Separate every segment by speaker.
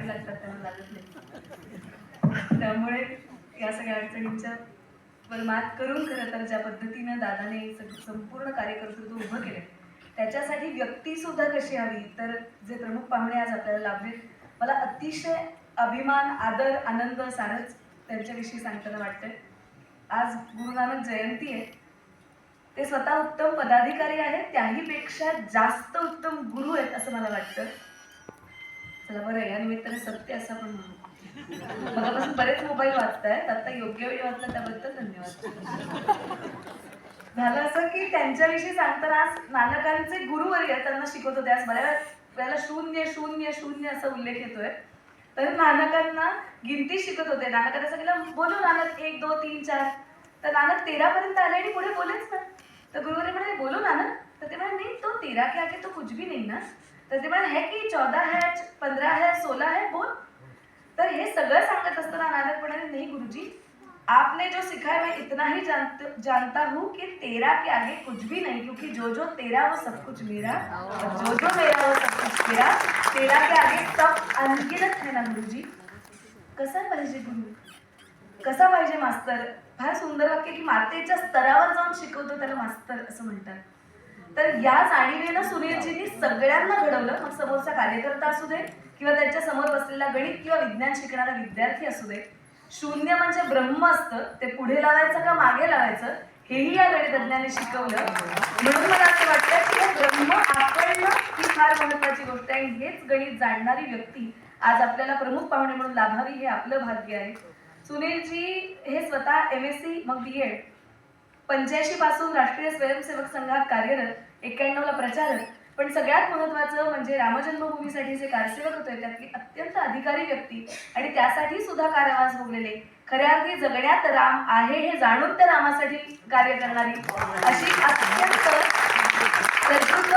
Speaker 1: आहे लागतात त्यांना लागत नाही. त्यामुळे या सगळ्या अडचणींच्या वर मात करून खरं तर ज्या पद्धतीनं दादाने संपूर्ण कार्यकर्तृत्व उभं केलं त्याच्यासाठी व्यक्ती सुद्धा कशी हवी? तर जे प्रमुख पाहुणे आज आपल्याला लाभले मला अतिशय अभिमान आदर आनंद सारच त्यांच्याविषयी सांगताना वाटतंय. आज गुरु नानक जयंती आहे. ते स्वतः उत्तम पदाधिकारी आहेत त्याहीपेक्षा जास्त उत्तम गुरु आहेत असं मला वाटतं. चला बरं या निमित्ताने सत्य असं पण म्हणू. मगापासून बरेच मोबाईल वाचतायत आता योग्य वेळी वाचला त्याबद्दल धन्यवाद. झालं असं की त्यांच्याविषयी सांगताना आज नानकांचे गुरुवर्य त्यांना शिकवत होते आज बऱ्याच वेळेला शून्य शून्य शून्य असा उल्लेख येतोय. तर नानकांना गिनती शिकत होते. नानकांना सांगितलं बोलू नानक एक दोन तीन चार. तर नानक तेरा पर्यंत आले आणि पुढे बोलेच ना. तर गुरुवारी म्हणाले बोलू नानक. तर ते म्हणाले नाही तो तेरा के आगे तो कुछ भी नाही ना. तर ते म्हणाले है की चौदा है पंधरा है सोळा है बोल. तर हे सगळं सांगत असताना नानक नाही गुरुजी आपने जो सिखाया मैं इतना ही जानत, जानता हूँ कि तेरा के आगे कुछ भी नहीं क्योंकि जो जो तेरा वो सब कुछ मेरा। और जो जो मेरा वो सब कुछ तेरा। तेरा के आगे सब अनगिनत है ना गुरुजी? कसा पाहिजे गुरु? कसा पाहिजे मास्तर? फार सुंदर वाक्य की मातेच्या स्तरावर जाऊन शिकवतो त्याला मास्तर असं म्हणतात. तर या जाणीवेनं सुनीलजींनी सगळ्यांना घडवलं. मग समोरचा कार्यकर्ता असू दे किंवा त्यांच्यासमोर बसलेला गणित किंवा विज्ञान शिकणारा विद्यार्थी असू दे शून्य म्हणजे ब्रह्म असतं. ते पुढे लावायचं का मागे लावायचं हेही या गणितज्ञाने शिकवलं. म्हणून मला असं वाटतं की ब्रह्म आकळणं ही फार महत्वाची गोष्ट आहे. हेच गणित जाणणारी व्यक्ती आज आपल्याला प्रमुख पाहुणे म्हणून लाभावी हे आपलं भाग्य आहे. सुनीलजी हे स्वतः एम एस सी मग बी एड पंच्याऐंशी पासून राष्ट्रीय स्वयंसेवक संघात कार्यरत एक्क्याण्णव ला प्रचारक. पण सगळ्यात महत्वाचं म्हणजे रामजन्मभूमीसाठी जे कारसेवक होते त्यातली अत्यंत अधिकारी व्यक्ती आणि त्यासाठी सुद्धा कारावास भोगलेले. खऱ्या अर्थी जगण्यात राम आहे हे जाणून त्या रामासाठी कार्य करणारी अशी अत्यंत कर्तृत्व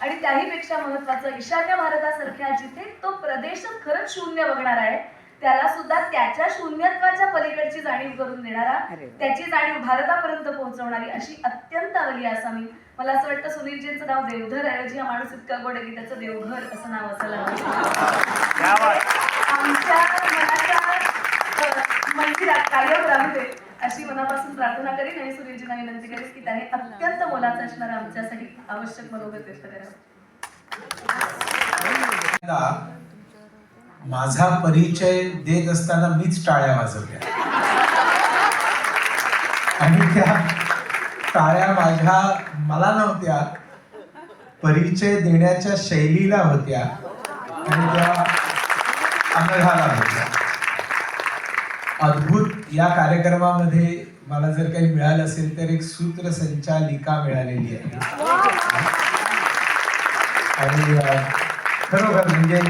Speaker 1: आणि त्याहीपेक्षा महत्वाचं ईशान्य भारतासारख्या जिथे तो प्रदेश खरंच शून्य बघणार आहे त्याला सुद्धा त्याच्या शून्यत्वाच्या पलीकडची जाणीव करून देणारा त्याची जाणीव भारतापर्यंत पोहोचवणारी अशी अत्यंत अवली असावी मला असं वाटतं सुनीलजींचं नाव देवधर ऐवजी हा माणूस इतका गोड आहे की त्याचं देवघर असं नाव असायला. आमच्या मनाच्या मंदिरात कायम राहू दे अशी मनापासून प्रार्थना करीन आणि सुनीलजींना विनंती करेन की त्याने अत्यंत मोलाचं असणारं आमच्यासाठी आवश्यक मनोगत व्यक्त करावं.
Speaker 2: माझा परिचय देत असताना मीच टाळ्या वाजवल्या. आणि त्या टाळ्या माझ्या मला नव्हत्या परिचय देण्याच्या शैलीला होत्या. आणि त्या अनघाला होत्या. अद्भुत या कार्यक्रमामध्ये मला जर काही मिळालं असेल तर एक सूत्रसंचालिका मिळालेली आहे. आणि खरोखर म्हणजे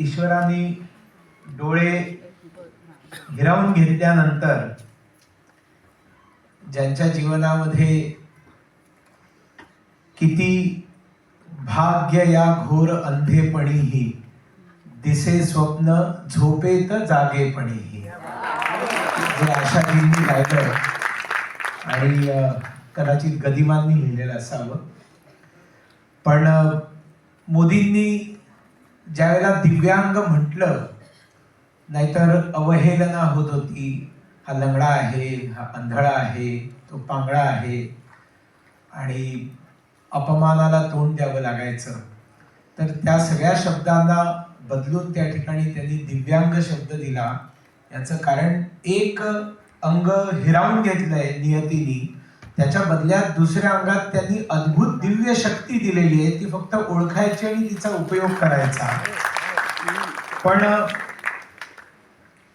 Speaker 2: ईश्वराने डोळे हिरावून घेतल्यानंतर ज्यांच्या जीवनामध्ये किती भाग्य या घोर अंधेपणीही दिसे स्वप्न झोपेत जागेपणीही. जे आशाजींनी गायलं आणि कदाचित गदिमांनी लिहिलेलं असावं. पण मोदींनी ज्यावेळेला दिव्यांग म्हटलं नाहीतर अवहेलना होत होती. हा लंगडा आहे हा आंधळा आहे तो पांगळा आहे. आणि अपमानाला तोंड द्यावं लागायचं. तर त्या सगळ्या शब्दांना बदलून त्या ठिकाणी त्यांनी दिव्यांग शब्द दिला. याचं कारण एक अंग हिरावून घेतलंय नियतीने. त्याच्या बदल्यात दुसऱ्या अंगात त्यांनी अद्भुत दिव्य शक्ती दिलेली आहे. ती फक्त ओळखायची आणि तिचा उपयोग करायचा. पण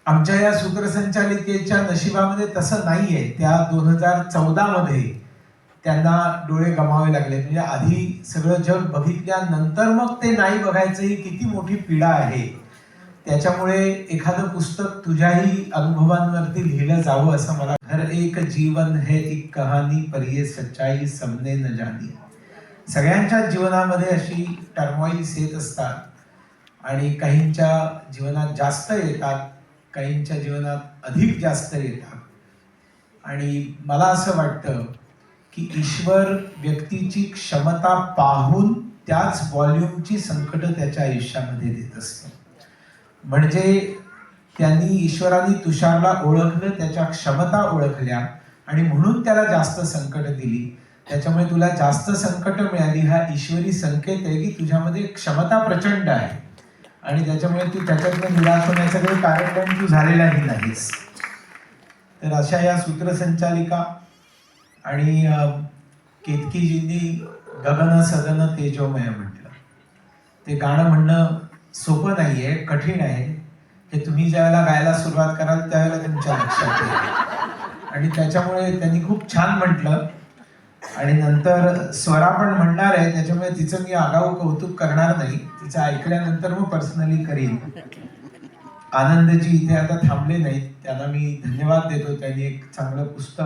Speaker 2: आमच्या या सूत्रसंचालिकेच्या नशिबामध्ये तसं नाहीये. त्या दोन हजार चौदा मध्ये त्यांना डोळे गमावे लागले. म्हणजे आधी सगळं जग बघितल्यानंतर मग ते नाही बघायचं ही किती मोठी पीडा आहे. त्याच्यामुळे एखादं पुस्तक तुझ्याही अनुभवांवरती लिहिलं जावं असं मला हर एक जीवन है एक कहाणी पर ये सच्चाई समने न जानी। सगळ्यांच्या जीवनामध्ये अशी टर्मॉईल्स येत असतात आणि काहींच्या जीवनात जास्त येतात काहींच्या जीवनात अधिक जास्त येतात. आणि मला असं वाटतं की ईश्वर व्यक्तीची क्षमता पाहून त्याच व्हॉल्यूमची संकट त्याच्या आयुष्यामध्ये देत असतो. म्हणजे त्यांनी ईश्वराने तुषारला ओळखलं त्याच्या क्षमता ओळखल्या आणि म्हणून त्याला जास्त संकट दिली. त्याच्यामुळे तुला जास्त संकट मिळाली. हा ईश्वरी संकेत आहे की तुझ्यामध्ये क्षमता प्रचंड आहे. आणि त्याच्यामुळे तू त्याच्यातनं निराश होण्याचं काही कार्यक्रम तू झालेलाही नाहीस. तर अशा या सूत्रसंचालिका आणि केतकीजींनी गगन सदन तेजोमय म्हटलं. ते गाणं म्हणणं सोपं नाही आहे कठीण आहे. हे तुम्ही ज्यावेळेला गायला सुरुवात कराल त्यावेळेला तुमच्या लक्षात येईल. आणि त्याच्यामुळे त्यांनी खूप छान म्हटलं. आणि नंतर स्वरा पण म्हणणार आहे त्याच्यामुळे तिचं मी आगाऊ कौतुक करणार नाही. तिचं ऐकल्यानंतर मग पर्सनली करीन. आनंदजी इथे आता थांबले नाहीत. त्यांना मी धन्यवाद देतो. त्यांनी एक चांगलं पुस्तक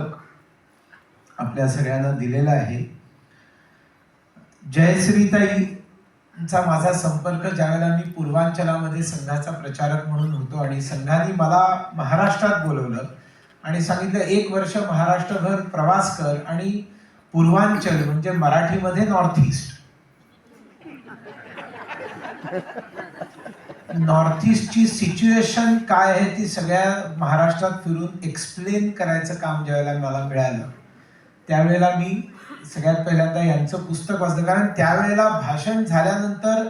Speaker 2: आपल्या सगळ्यांना दिलेलं आहे. जयश्रीताई चा माझा संपर्क ज्यावेळेला मी पूर्वांचलामध्ये संघाचा प्रचारक म्हणून होतो आणि संघाने मला महाराष्ट्रात बोलवलं आणि सांगितलं एक वर्ष महाराष्ट्रभर प्रवास कर आणि पूर्वांचल म्हणजे मराठीमध्ये नॉर्थ ईस्ट. नॉर्थ ईस्टची सिच्युएशन काय आहे ती सगळ्या महाराष्ट्रात फिरून एक्सप्लेन करायचं काम ज्यावेळेला मला मिळालं. त्यावेळेला मी सगळ्यात पहिल्यांदा यांचं पुस्तक वाचलं. कारण त्यावेळेला भाषण झाल्यानंतर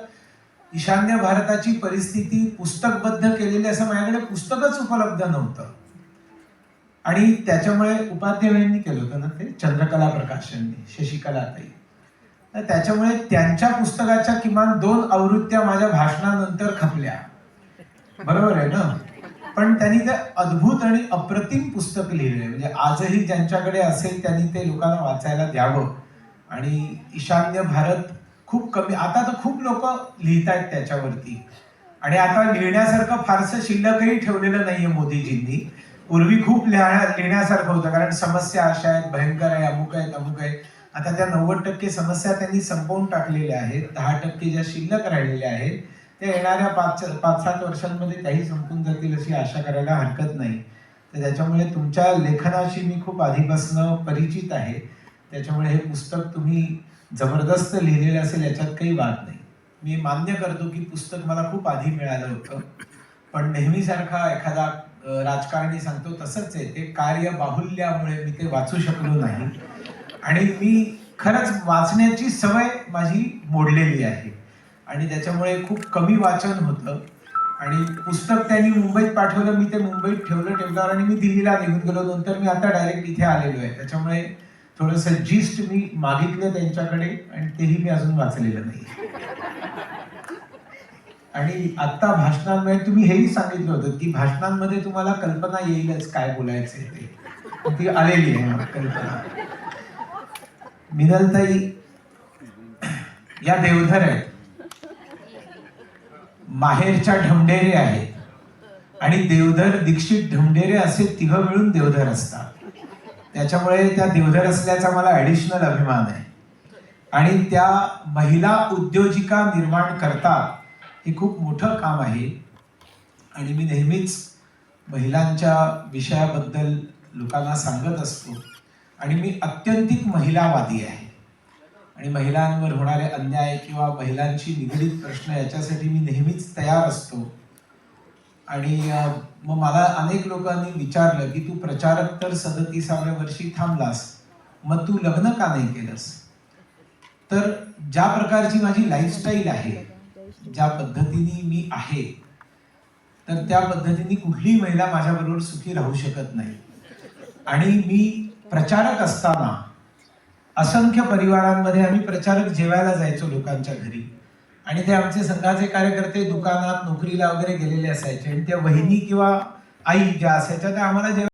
Speaker 2: ईशान्य भारताची परिस्थिती पुस्तकबद्ध केलेली असं माझ्याकडे पुस्तकच उपलब्ध नव्हतं. आणि त्याच्यामुळे उपाध्यायांनी केलं होतं ना ते? चंद्रकला प्रकाशनने शशिकलाताई. तर त्याच्यामुळे त्यांच्या पुस्तकाच्या किमान दोन आवृत्त्या माझ्या भाषणानंतर खपल्या. बरोबर आहे ना? पण त्यांनी ते अद्भुत आणि अप्रतिम पुस्तक लिहिले म्हणजे आजही ज्यांच्याकडे असेल त्यांनी ते लोकांना वाचायला द्यावं. आणि ईशान्य भारत खूप कमी आता तर खूप लोक लिहित आहेत त्याच्यावरती. आणि आता लिहिण्यासारखं फारसं शिल्लकही ठेवलेलं नाहीये मोदीजींनी. पूर्वी खूप लिहा लिहिण्यासारखं होतं कारण समस्या अशा आहेत भयंकर आहे अमुक आहेत अमुक आहे आता त्या नव्वद टक्के समस्या त्यांनी संपवून टाकलेल्या आहेत. दहा टक्के ज्या शिल्लक राहिलेल्या आहेत त्या येणाऱ्या पाच पाच सात वर्षांमध्ये त्याही संपून जातील अशी आशा करायला हरकत नाही. तर त्याच्यामुळे तुमच्या लेखनाशी मी खूप आधीपासून परिचित आहे. त्याच्यामुळे हे पुस्तक तुम्ही जबरदस्त लिहिलेलं असेल याच्यात काही वाद नाही. मी मान्य करतो की पुस्तक मला खूप आधी मिळालं होतं. पण नेहमीसारखा एखादा राजकारणी सांगतो तसंच आहे ते कार्य बाहुल्यामुळे मी ते वाचू शकलो नाही. आणि मी खरंच वाचण्याची सवय माझी मोडलेली आहे. आणि त्याच्यामुळे खूप कमी वाचन होतं. आणि पुस्तक त्यांनी मुंबईत पाठवलं मी ते मुंबईत ठेवलं ठेवल्यावर आणि मी दिल्लीला निघून गेलो. नंतर मी आता डायरेक्ट इथे आलेलो आहे. त्याच्यामुळे थोडंसं जिस्ट मी मागितलं त्यांच्याकडे आणि तेही मी अजून वाचलेलं नाही. आणि आत्ता भाषणांमध्ये तुम्ही हेही सांगितलं होतं की भाषणांमध्ये तुम्हाला कल्पना येईलच काय बोलायचं ते. ती आलेली आहे कल्पना. मिनलताई या देवधर आहेत. माहेरच्या ढमढेरे आहेत. आणि देवधर दीक्षित ढमढेरे असे तिघं मिळून देवधर असतात. त्याच्यामुळे त्या देवधर असल्याचा मला ॲडिशनल अभिमान आहे. आणि त्या महिला उद्योजिका निर्माण करतात हे खूप मोठं काम आहे. आणि मी नेहमीच महिलांच्या विषयाबद्दल लोकांना सांगत असतो. आणि मी अत्यंतिक महिलावादी आहे. आणि महिलांवर होणारे अन्याय किंवा महिलांशी निगडीत प्रश्न याच्यासाठी मी नेहमीच तयार असतो. आणि मग मला अनेक लोकांनी विचारलं की तू प्रचारक तर सदतीसाव्या वर्षी थांबलास. मग तू लग्न का नाही केलंस? तर ज्या प्रकारची माझी लाईफस्टाईल आहे ज्या पद्धतीने मी आहे तर त्या पद्धतीने कुठलीही महिला माझ्याबरोबर सुखी राहू शकत नाही. आणि मी प्रचारक असताना असंख्य परिवारांमध्ये आम्ही प्रचारक जेवायला जायचो लोकांच्या घरी. आणि ते आमचे संघाचे कार्यकर्ते दुकानात नोकरीला वगैरे गेलेले असायचे. आणि त्या वहिनी किंवा आई ज्या असायच्या त्या आम्हाला जेव्हा